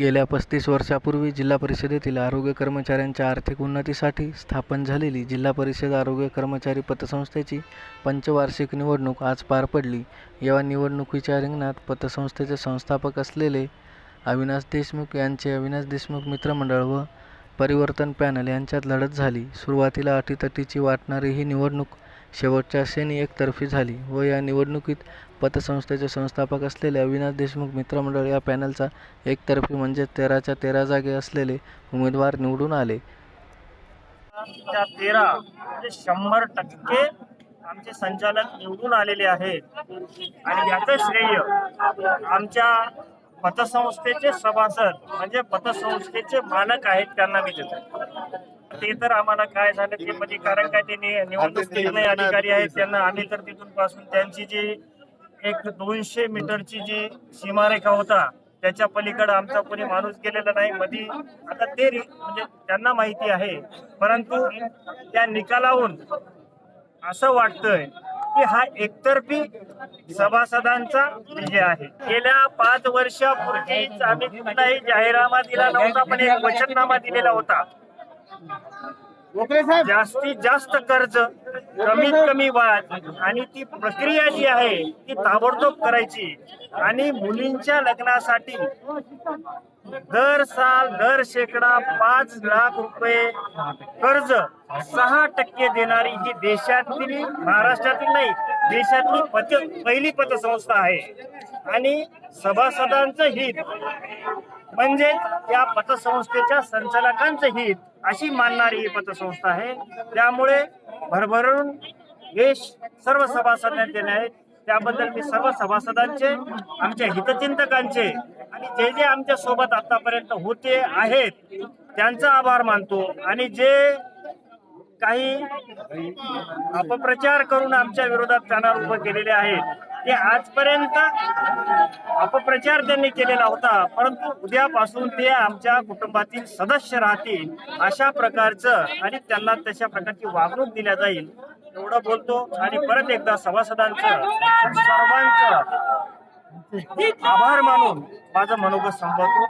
गेल्या पस्तीस वर्षापूर्वी जिल्हा परिषदेतील आरोग्य कर्मचाऱ्यांच्या आर्थिक उन्नतीसाठी स्थापन झालेली जिल्हा परिषद आरोग्य कर्मचारी पतसंस्थेची पंचवार्षिक निवडणूक आज पार पडली. या निवडणुकीच्या रिंगणात पतसंस्थेचे संस्थापक असलेले अविनाश देशमुख यांचे अविनाश देशमुख मित्रमंडळ व परिवर्तन पॅनल यांच्यात लढत झाली. सुरुवातीला अटीतटीची वाटणारी ही निवडणूक शेवटच्या क्षणी एकतर्फी झाली व या निवडणुकीत पतसंस्थेचे संस्थापक असलेले अविनाश देशमुख मित्रमंडळ या पॅनलचा एकतर्फी म्हणजे तेराच्या तेरा जागे असलेले उमेदवार निवडून आले. त्या तेरा म्हणजे शंभर टक्के आमचे संचालक निवडून आलेले आहेत. आणि याचं श्रेय आमच्या पतसंस्थेचे सभासद म्हणजे पतसंस्थेचे मालक आहेत त्यांना मी देतो. ते तर आम्हाला काय झालं ते म्हणजे कारण काय ते निवडणूक निर्णय अधिकारी आहेत त्यांना आम्ही तर तिथून पासून त्यांची जी एक दोनशे मीटरची जी सीमारेखा होता त्याच्या पलीकडे आमचा कोणी माणूस गेलेला नाही. मधी आता ते म्हणजे त्यांना माहिती आहे परंतु त्या निकालाहून असं वाटतंय की हा एकतर्फी सभासदांचा विजय आहे. गेल्या पाच वर्षापूर्वीच आम्ही कुठलाही जाहीरनामा दिला नव्हता पण एक वचननामा दिलेला होता. जास्तीत जास्त कर्ज कमीत कमी वाद आणि ती प्रक्रिया जी आहे ती ताबडतोब करायची. आणि मुलींच्या लग्नासाठी दर साल दर शेकडा पाच लाख रुपये कर्ज सहा टक्के देणारी ही देशातील महाराष्ट्रातील नाही देशातली पत पहिली पतसंस्था आहे. आणि सभासदांचं हित म्हणजे त्या पतसंस्थेच्या संचालकांचं हित अशी मानणारी ही पतसंस्था आहे. त्यामुळे भरभरून यश सर्व सभासदांना देणे आहेत. त्याबद्दल मी सर्व सभासदांचे आमच्या हितचिंतकांचे आणि जे जे आमच्यासोबत आतापर्यंत होते आहेत त्यांचा आभार मानतो. आणि जे काही अपप्रचार करून आमच्या विरोधात चॅनल उभं केलेले आहेत ते आजपर्यंत अपप्रचार त्यांनी केलेला होता. परंतु उद्यापासून ते आमच्या कुटुंबातील सदस्य राहतील अशा प्रकारचं आणि त्यांना तशा प्रकारची वागणूक दिल्या जाईल एवढं बोलतो. आणि परत एकदा सभासदांचं सर्वांचं आभार मानून माझं मनोगत संपवतो.